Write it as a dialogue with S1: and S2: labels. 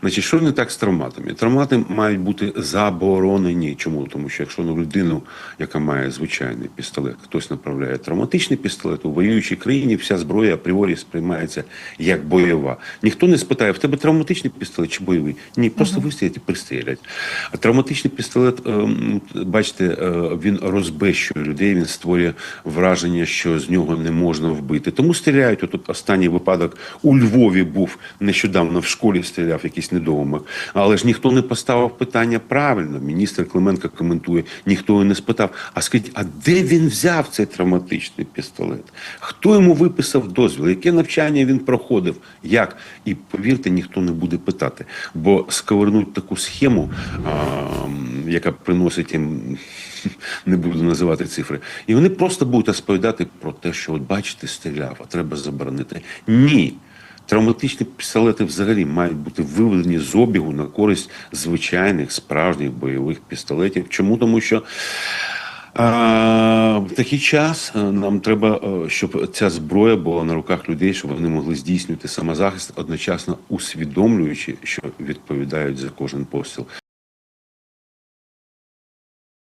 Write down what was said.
S1: Значить, що не так з травматами? Травмати мають бути заборонені. Чому? Тому що якщо на людину, яка має звичайний пістолет, хтось направляє травматичний пістолет, у воюючій країні вся зброя апріорі сприймається як бойова. Ніхто не спитає, в тебе травматичний пістолет чи бойовий? Ні, просто вистрілять і пристрілять. А травматичний пістолет, ем, бачите, е, він розбещує людей, він створює враження, що з нього не можна вбити. Тому стріляють. От останній випадок у Львові був нещодавно в школі стріляв якийсь недоумок. Але ж ніхто не поставив питання правильно. Міністр Клименко коментує, ніхто його не спитав. А скажіть, а де він взяв цей травматичний пістолет? Хто йому виписав дозвіл? Яке навчання він проходив? Як? І повірте, ніхто не буде питати. Бо сковернуть таку схему, а, яка приносить їм. Не буду називати цифри, і вони просто будуть розповідати про те, що от бачите, стріляв, а треба заборонити. Ні, Травматичні пістолети взагалі мають бути виведені з обігу на користь звичайних справжніх бойових пістолетів. Чому? Тому що а, в такий час е, нам треба, е, щоб ця зброя була на руках людей, щоб вони могли здійснювати самозахист, одночасно усвідомлюючи, що відповідають за кожен постріл.